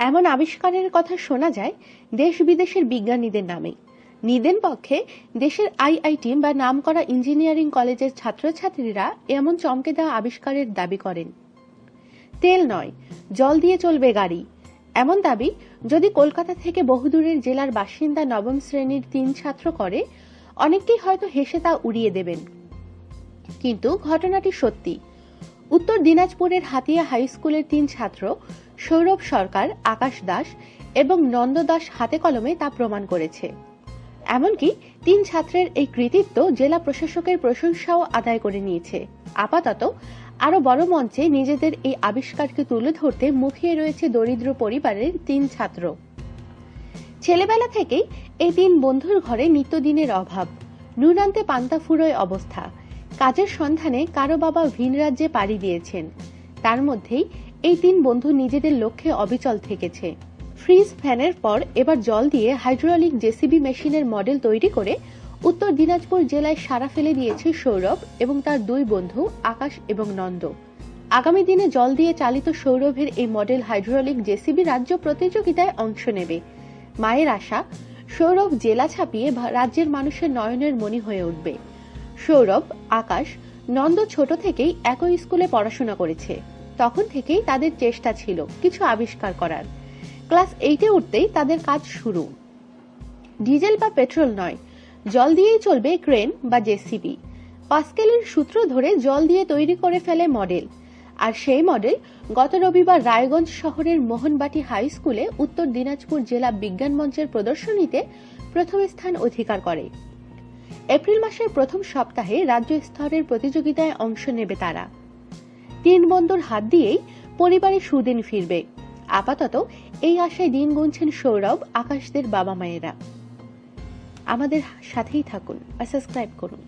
এমন আবিষ্কারের কথা শোনা যায় দেশ বিদেশের বিজ্ঞানীদের নামে নিদেন পক্ষে দেশের আইআইটি বা নামকরা ইঞ্জিনিয়ারিং কলেজের ছাত্রছাত্রীরা এমন চমকে দেওয়া আবিষ্কারের দাবি করেন। তেল নয়, জল দিয়ে চলবে গাড়ি। এমন দাবি যদি কলকাতা থেকে বহুদূরের জেলার বাসিন্দা নবম শ্রেণির তিন ছাত্র করে অনেকেই হয়তো হেসে তা উড়িয়ে দেবেন। কিন্তু ঘটনাটি সত্যি। উত্তর দিনাজপুরের হাতিয়া হাই স্কুলের তিন ছাত্র সৌরভ সরকার, আকাশ দাস এবং নন্দ দাস হাতে কলমে তা প্রমাণ করেছে। এমনকি তিন ছাত্রের এই কৃতিত্ব জেলা প্রশাসকের প্রশংসাও আদায় করে নিয়েছে। আপাতত আরও বড় মঞ্চে নিজেদের এই আবিষ্কারকে তুলে ধরতে মুখিয়ে রয়েছে দরিদ্র পরিবারের তিন ছাত্র। ছেলেবেলা থেকেই এই তিন বন্ধুর ঘরে নিত্যদিনের অভাব, নুনান্তে পান্তা ফুরোয় অবস্থা, কাজের সন্ধানে কারও বাবা ভিন রাজ্যে পাড়ি দিয়েছেন। তার মধ্যেই এই তিন বন্ধু নিজেদের লক্ষ্যে অবিচল থেকেছে। ফ্রিজ, ফ্যানের পর এবার জল দিয়ে হাইড্রোলিক জেসিবি মেশিনের মডেল তৈরি করে উত্তর দিনাজপুর জেলায় সারা ফেলে দিয়েছে সৌরভ এবং তার দুই বন্ধু, আকাশ এবং নন্দ। আগামী দিনে জল দিয়ে চালিত সৌরভের এই মডেল হাইড্রোলিক জেসিবি রাজ্য প্রতিযোগিতায় অংশ নেবে। মায়ের আশা, সৌরভ জেলা ছাপিয়ে রাজ্যের মানুষের নয়নের মণি হয়ে উঠবে। সৌরভ, আকাশ, নন্দ ছোট থেকেই একই স্কুলে পড়াশোনা করেছে। তখন থেকেই তাদের চেষ্টা ছিল কিছু আবিষ্কার করার। ক্লাস এইটে উঠতেই তাদের কাজ শুরু। ডিজেল বা পেট্রোল নয়, জল দিয়েই চলবে ক্রেন বা জেসিবি পাস্কেলের সূত্র ধরে জল দিয়ে তৈরি করে ফেলে মডেল। আর সেই মডেল গত রবিবার রায়গঞ্জ শহরের মোহনবাটি হাই স্কুলে উত্তর দিনাজপুর জেলা বিজ্ঞান মঞ্চের প্রদর্শনীতে প্রথম স্থান অধিকার করে। এপ্রিল মাসের প্রথম সপ্তাহে রাজ্য স্তরের প্রতিযোগিতায় অংশ নেবে তারা। তিন বন্ধুর হাত দিয়েই পরিবারে সুদিন ফিরবে। আপাতত এই আশায় দিন গুনছেন সৌরভ, আকাশদের বাবা মায়েরা আমাদের সাথেই থাকুন, আর সাবস্ক্রাইব করুন।